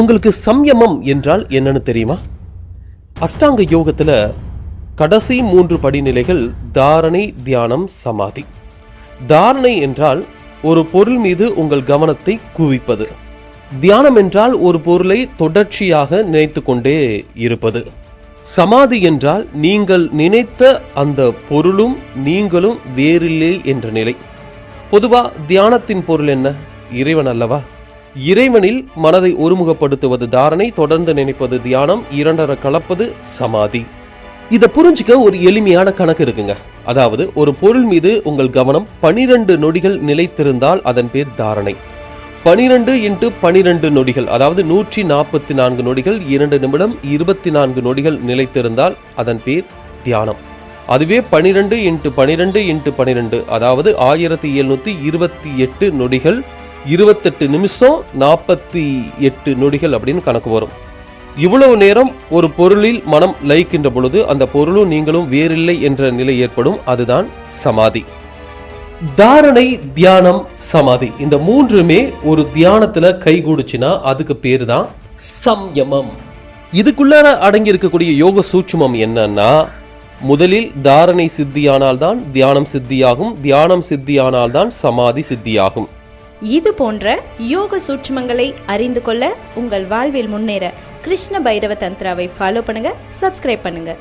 உங்களுக்கு சம்யமம் என்றால் என்னன்னு தெரியுமா? அஷ்டாங்க யோகத்தில் கடைசி மூன்று படிநிலைகள் தாரணை தியானம் சமாதி. தாரணை என்றால் ஒரு பொருள் மீது உங்கள் கவனத்தை குவிப்பது. தியானம் என்றால் ஒரு பொருளை தொடர்ச்சியாக நினைத்து கொண்டே இருப்பது. சமாதி என்றால் நீங்கள் நினைத்த அந்த பொருளும் நீங்களும் வேறில்லை என்ற நிலை. பொதுவாக தியானத்தின் பொருள் என்ன? இறைவன் அல்லவா? இறைவனில் மனதை ஒருமுகப்படுத்துவது தாரணை தொடர்ந்து நினைப்பது தியானம் இரண்டரை கலப்பது சமாதி. இதை புரிஞ்சுக்க ஒரு எளிமையான கணக்கு இருக்குங்க. அதாவது ஒரு பொருள் மீது உங்கள் கவனம் பனிரெண்டு நொடிகள் நிலைத்திருந்தால் அதன் பேர் தாரணை. பனிரெண்டு இன்ட்டு பனிரெண்டு நொடிகள் அதாவது நூற்றி நாற்பத்தி நான்கு நொடிகள் இரண்டு நிமிடம் இருபத்தி நான்கு நொடிகள் நிலைத்திருந்தால் அதன் பேர் தியானம். அதுவே பனிரெண்டு இன்ட்டு பனிரெண்டு இன்ட்டு பனிரெண்டு அதாவது ஆயிரத்தி எழுநூத்தி இருபத்தி எட்டு நொடிகள் இருபத்தெட்டு நிமிஷம் நாற்பத்தி எட்டு நொடிகள் அப்படின்னு கணக்கு வரும். இவ்வளவு நேரம் ஒரு பொருளில் மனம் லயிக்கின்ற பொழுது அந்த பொருளும் நீங்களும் வேறில்லை என்ற நிலை ஏற்படும். அதுதான் சமாதி. தாரணை தியானம் சமாதி. இந்த மூன்றுமே ஒரு தியானத்துல கைகூடுச்சுன்னா அதுக்கு பேர் தான் சம்யமம். இதுக்குள்ளார அடங்கி இருக்கக்கூடிய யோக சூட்சுமம் என்னன்னா முதலில் தாரணை சித்தியானால்தான் தியானம் சித்தியாகும் தியானம் சித்தியானால்தான் சமாதி சித்தியாகும். இது போன்ற யோக சூட்சுமங்களை அறிந்து கொள்ள உங்கள் வாழ்வில் முன்னேற கிருஷ்ண பைரவ தந்திராவை ஃபாலோ பண்ணுங்க சப்ஸ்கிரைப் பண்ணுங்க.